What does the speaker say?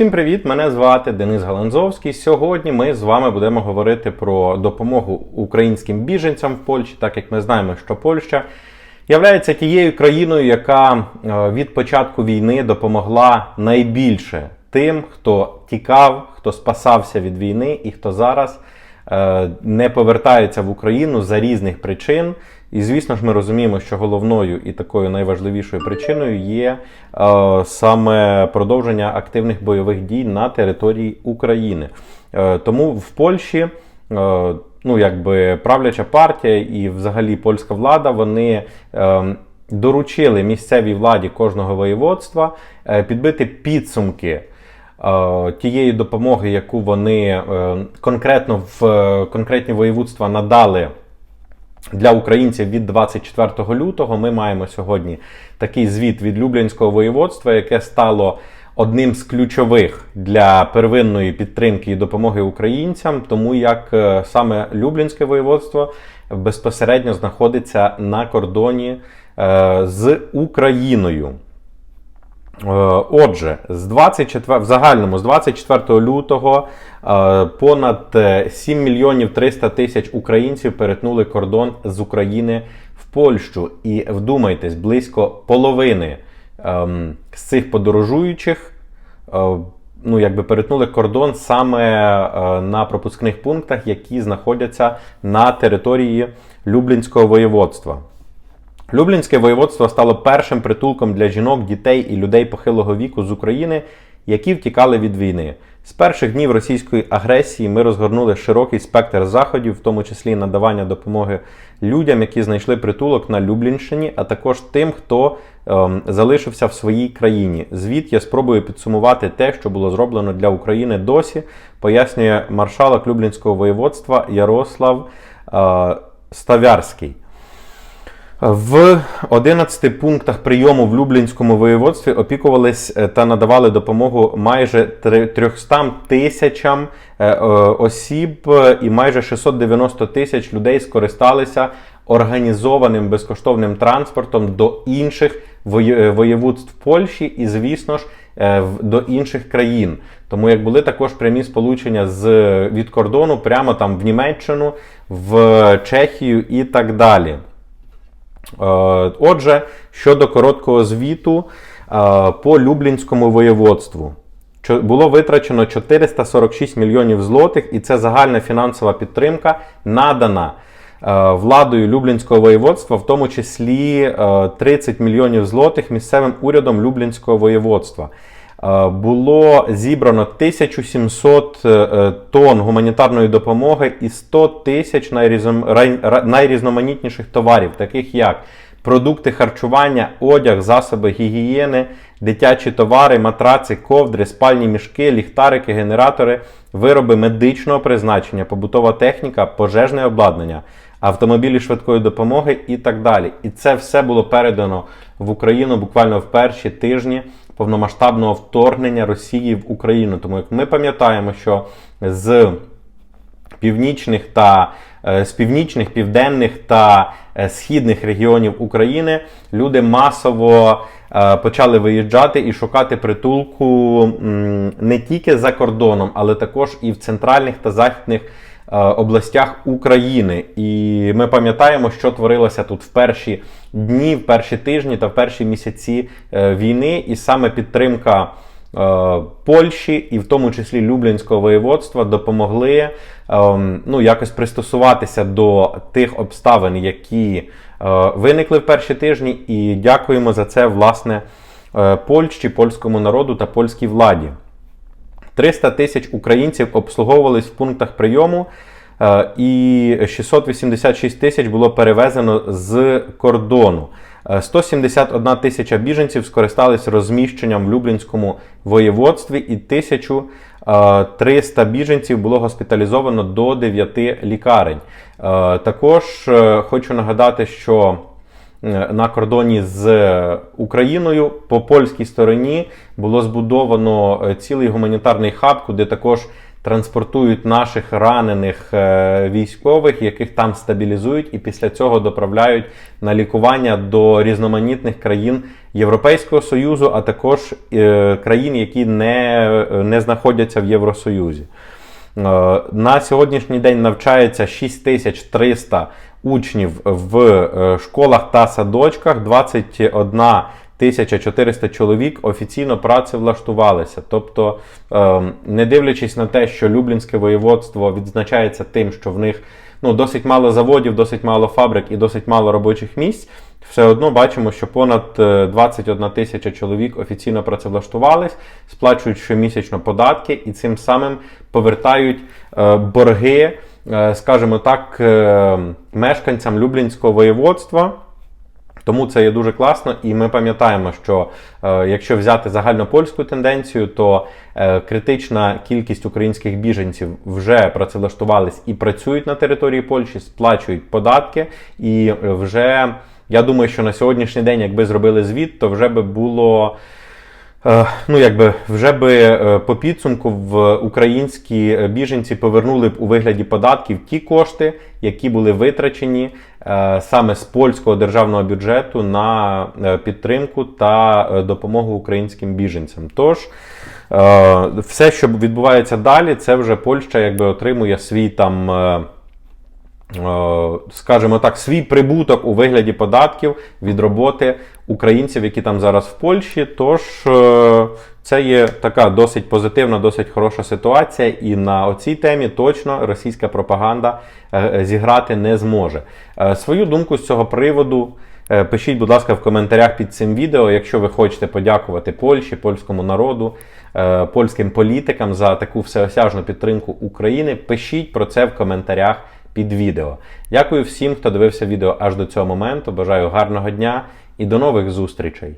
Всім привіт! Мене звати Денис Галанзовський. Сьогодні ми з вами будемо говорити про допомогу українським біженцям в Польщі, так як ми знаємо, що Польща являється тією країною, яка е, від початку війни допомогла найбільше тим, хто тікав, хто спасався від війни і хто зараз е, не повертається в Україну за різних причин. І звісно ж, ми розуміємо, що головною і такою найважливішою причиною є е, саме продовження активних бойових дій на території України. Е, тому в Польщі. Е, Ну, якби правляча партія і взагалі польська влада вони е, доручили місцевій владі кожного воєводства е, підбити підсумки е, тієї допомоги, яку вони е, конкретно в е, конкретні воєводства надали для українців від 24 лютого. Ми маємо сьогодні такий звіт від Люблінського воєводства, яке стало одним з ключових для первинної підтримки і допомоги українцям, тому як е, саме Люблінське воєводство безпосередньо знаходиться на кордоні е, з Україною. Е, Отже, з 24, в загальному з 24 лютого е, понад е, 7 мільйонів 300 тисяч українців перетнули кордон з України в Польщу. І вдумайтесь, близько половини ем, з цих подорожуючих е, ну, якби перетнули кордон саме е, на пропускних пунктах, які знаходяться на території Люблінського воєводства. Люблінське воєводство стало першим притулком для жінок, дітей і людей похилого віку з України, які втікали від війни. З перших днів російської агресії ми розгорнули широкий спектр заходів, в тому числі надавання допомоги людям, які знайшли притулок на Люблінщині, а також тим, хто ем, залишився в своїй країні. Звіт я спробую підсумувати те, що було зроблено для України досі, пояснює маршалок Люблінського воєводства Ярослав е, Ставярський. В 11 пунктах прийому в Люблінському воєводстві опікувались е, та надавали допомогу майже три- 300 тисячам е, е, осіб, і майже 690 тисяч людей скористалися організованим безкоштовним транспортом до інших воєводств Польщі і, звісно ж, до інших країн. Тому як були також прямі сполучення з від кордону прямо там в Німеччину, в Чехію і так далі. Е, Отже, щодо короткого звіту е, по Люблінському воєводству. Було витрачено 446 мільйонів злотих, і це загальна фінансова підтримка надана е, владою Люблінського воєводства, в тому числі е, 30 мільйонів злотих місцевим урядом Люблінського воєводства. Е, Було зібрано 1700 е, е, тонн гуманітарної допомоги і 100 тисяч найрізноманітніших товарів, таких як продукти харчування, одяг, засоби гігієни, дитячі товари, матраци, ковдри, спальні мішки, ліхтарики, генератори, вироби медичного призначення, побутова техніка, пожежне обладнання, автомобілі швидкої допомоги і так далі. І це все було передано в Україну буквально в перші тижні повномасштабного вторгнення Росії в Україну. Тому як ми пам'ятаємо, що з північних та е, з північних, південних та е, східних регіонів України люди масово е, почали виїжджати і шукати притулку не тільки за кордоном, але також і в центральних та західних областях України. І ми пам'ятаємо, що творилося тут в перші дні, в перші тижні та в перші місяці е, війни, і саме підтримка. е, Польщі і в тому числі Люблінського воєводства допомогли ем, ну, якось пристосуватися до тих обставин, які е, виникли в перші тижні, і дякуємо за це власне е, Польщі, польському народу та польській владі. 300 тисяч українців обслуговувались в пунктах прийому, е, і 686 тисяч було перевезено з кордону. Е, 171 тисяча біженців скористались розміщенням в Люблінському воєводстві, і 1300 біженців було госпіталізовано до 9 лікарень. Е, Також е, хочу нагадати, що е, на кордоні з Україною по польській стороні було збудовано е, цілий гуманітарний хаб, куди також транспортують наших ранених е, військових, яких там стабілізують, і після цього доправляють на лікування до різноманітних країн Європейського Союзу, а також е, країн, які не, не знаходяться в Євросоюзі. Е, На сьогоднішній день навчається 6300 учнів в е, школах та садочках, 21 1400 чоловік офіційно працевлаштувалися. Тобто, е, не дивлячись на те, що Люблінське воєводство відзначається тим, що в них ну, досить мало заводів, досить мало фабрик і досить мало робочих місць, все одно бачимо, що понад е, 21 тисяча чоловік офіційно працевлаштувались, сплачують щомісячно податки і цим самим повертають е, борги, е, скажімо так, е, мешканцям Люблінського воєводства. Тому це є дуже класно, і ми пам'ятаємо, що е, якщо взяти загальнопольську тенденцію, то е, критична кількість українських біженців вже працевлаштувались і працюють на території Польщі, сплачують податки, і е, вже я думаю, що на сьогоднішній день, якби зробили звіт, то вже би було. Е, Ну, якби вже би е, по підсумку в українські е, біженці повернули б у вигляді податків ті кошти, які були витрачені саме з польського державного бюджету на підтримку та допомогу українським біженцям. Тож все, що відбувається далі, це вже Польща якби отримує свій там. Е, скажімо так, свій прибуток у вигляді податків від роботи українців, які там зараз в Польщі. Тож е, це є така досить позитивна, досить хороша ситуація, і на оцій темі точно російська пропаганда е, зіграти не зможе. Свою думку з цього приводу. Пишіть, будь ласка, в коментарях під цим відео, якщо ви хочете подякувати Польщі, польському народу, польським політикам за таку всеосяжну підтримку України. Пишіть про це в коментарях під відео. Дякую всім, хто дивився відео аж до цього моменту. Бажаю гарного дня і до нових зустрічей!